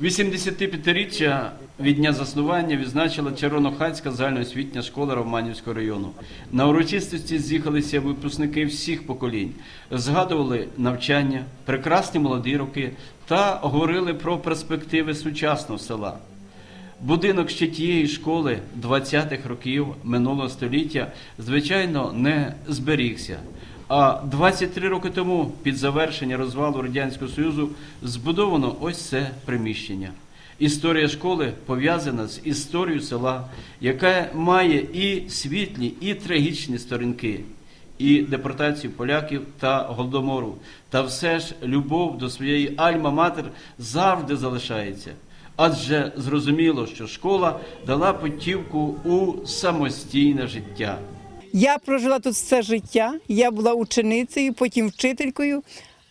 85-річчя від дня заснування відзначила Червонохацька загальноосвітня школа Романівського району. На урочистості з'їхалися випускники всіх поколінь, згадували навчання, прекрасні молоді роки та говорили про перспективи сучасного села. Будинок ще тієї школи 20-х років минулого століття, звичайно, не зберігся. А 23 роки тому, під завершення розвалу Радянського Союзу, збудовано ось це приміщення. Історія школи пов'язана з історією села, яка має і світлі, і трагічні сторінки, і депортацію поляків та голодомору. Та все ж любов до своєї альма-матер завжди залишається. Адже зрозуміло, що школа дала путівку у самостійне життя. Я прожила тут все життя. Я була ученицею, потім вчителькою,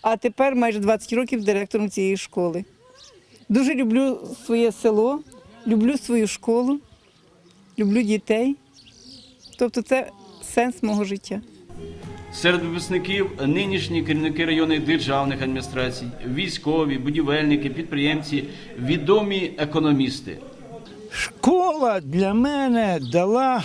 а тепер майже 20 років директором цієї школи. Дуже люблю своє село, люблю свою школу, люблю дітей. Тобто це сенс мого життя. Серед випускників нинішні керівники районних державних адміністрацій, військові, будівельники, підприємці, відомі економісти. Школа для мене дала,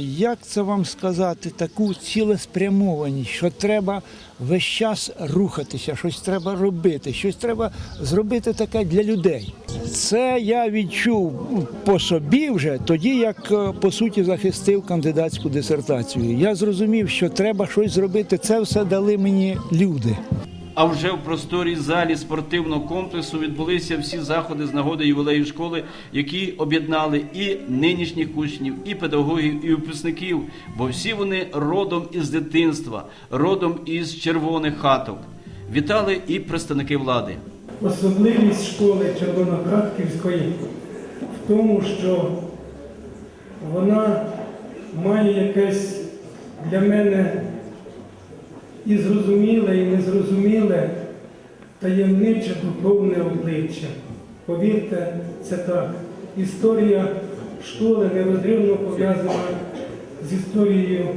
як це вам сказати, таку цілеспрямованість, що треба весь час рухатися, щось треба робити, щось треба зробити таке для людей. Це я відчув по собі вже тоді, як е, по суті захистив кандидатську дисертацію. Я зрозумів, що треба щось зробити. Це все дали мені люди. А вже в просторій залі спортивного комплексу відбулися всі заходи з нагоди ювілею школи, які об'єднали і нинішніх учнів, і педагогів, і випускників, бо всі вони родом із дитинства, родом із червоних хаток. Вітали і представники влади. Особливість школи Червоноградківської в тому, що вона має якесь для мене і зрозуміле, і незрозуміле таємниче духовне обличчя. Повірте, це так. Історія школи нерозривно пов'язана з історією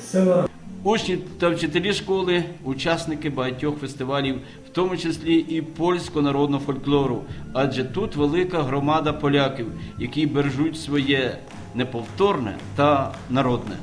села. Учні та вчителі школи, учасники багатьох фестивалів, в тому числі і польського народного фольклору, адже тут велика громада поляків, які бережуть своє неповторне та народне.